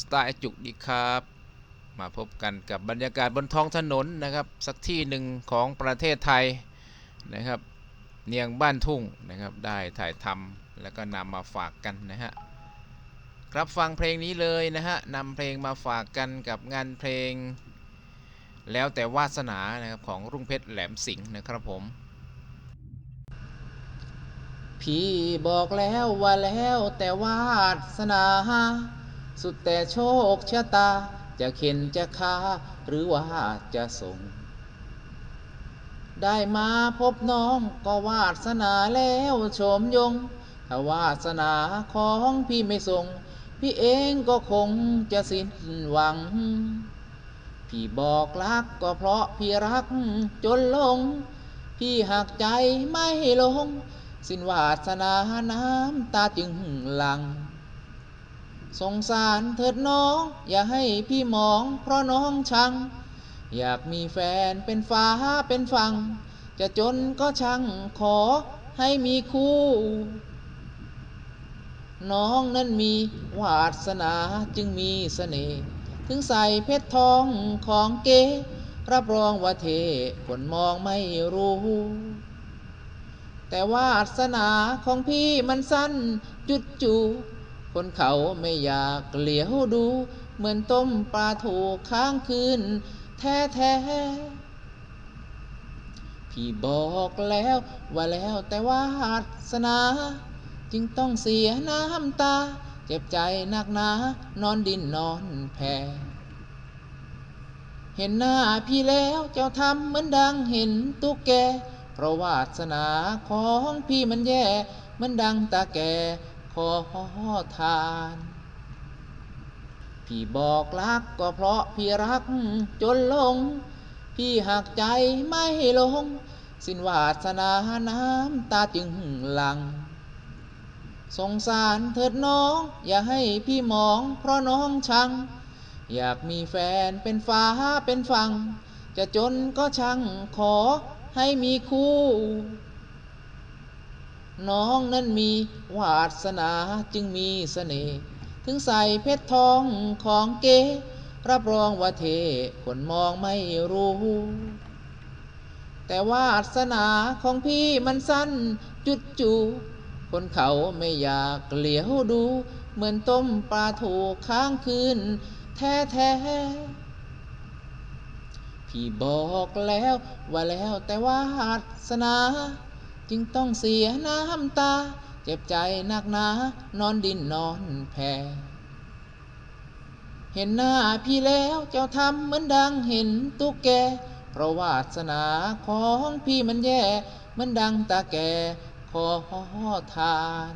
สไตล์จุกดีครับ มาพบกันกับบรรยากาศบนท้องถนนนะครับ สักที่หนึ่งของประเทศไทยนะครับ เนียงบ้านทุ่งนะครับ ได้ถ่ายทำแล้วก็นำมาฝากกันนะฮะรับฟังเพลงนี้เลยนะฮะนำเพลงมาฝากกันกับงานเพลง แล้วแต่วาสนานะครับของรุ่งเพชรแหลมสิงห์นะครับผมพี่บอกแล้วว่าแล้วแต่วาสนา สุดแต่โชคชะตา จะเข็นจะคาหรือว่าจะส่ง ได้มาพบน้องก็วาสนาแล้วโฉมยง ถ้าวาสนาของพี่ไม่ส่ง พี่เองก็คงจะสิ้นหวัง พี่บอกรักก็เพราะพี่รักจนหลง พี่หักใจไม่ลง สิ้นวาสนาน้ำตาจึงหลัง สงสารเถิดน้อง อย่าให้พี่มอง เพราะน้องชัง อยากมีแฟนเป็นฟ้าเป็นฝั่งจะจนก็ช่างขอให้มีคู่ น้องนั้นมีวาสนาจึงมีเสน่ห์ถึงใส่เพชรทองของเก๋รับรองว่าเทคนมองไม่รู้ แต่วาสนาของพี่มันสั้นจุดจู นเขาไม่อยากเหลียวดู เหมือนต้มปลาถูกค้างคืน แท้แท้ๆพี่บอกแล้วว่าแล้วแต่วาสนา จึงต้องเสียน้ำตา เจ็บใจหนักหนา นอนดินนอนแพเห็นหน้าพี่แล้วเจ้าทำเหมือนดังเห็นตุ๊กแก เพราะวาสนาของพี่มันแย่ มันดังตาแก ขอทาน พี่บอกรักก็เพราะพี่รักจนหลง พี่หักใจไม่ลง สิ้นวาสนาน้ำตาจึงหลัง สงสารเถิดน้อง อย่าให้พี่มองเพราะน้องชัง อยากมีแฟนเป็นฟ้าเป็นฝั่งจะจนก็ช่างขอให้มีคู่ น้องนั้นมีวาสนาจึงมีเสน่ห์ถึงใส่เพชรทองของเก๋รับรองว่าเทคนมองไม่รู้ แต่วาสนาของพี่มันสั้นจุดจูคนเขาไม่อยากเหลียวดู เหมือนต้มปลาถูกค้างคืน แท้แท้ๆพี่บอกแล้วว่าแล้วแต่วาสนา จึงต้องเสียน้ำตา เจ็บใจหนักหนา นอนดินนอนแผ่เห็นหน้าพี่แล้วเจ้าทำเหมือนดังเห็นตุ๊กแก เพราะวาสนาของพี่มันแย่ เหมือนดังตาแก่ขอทาน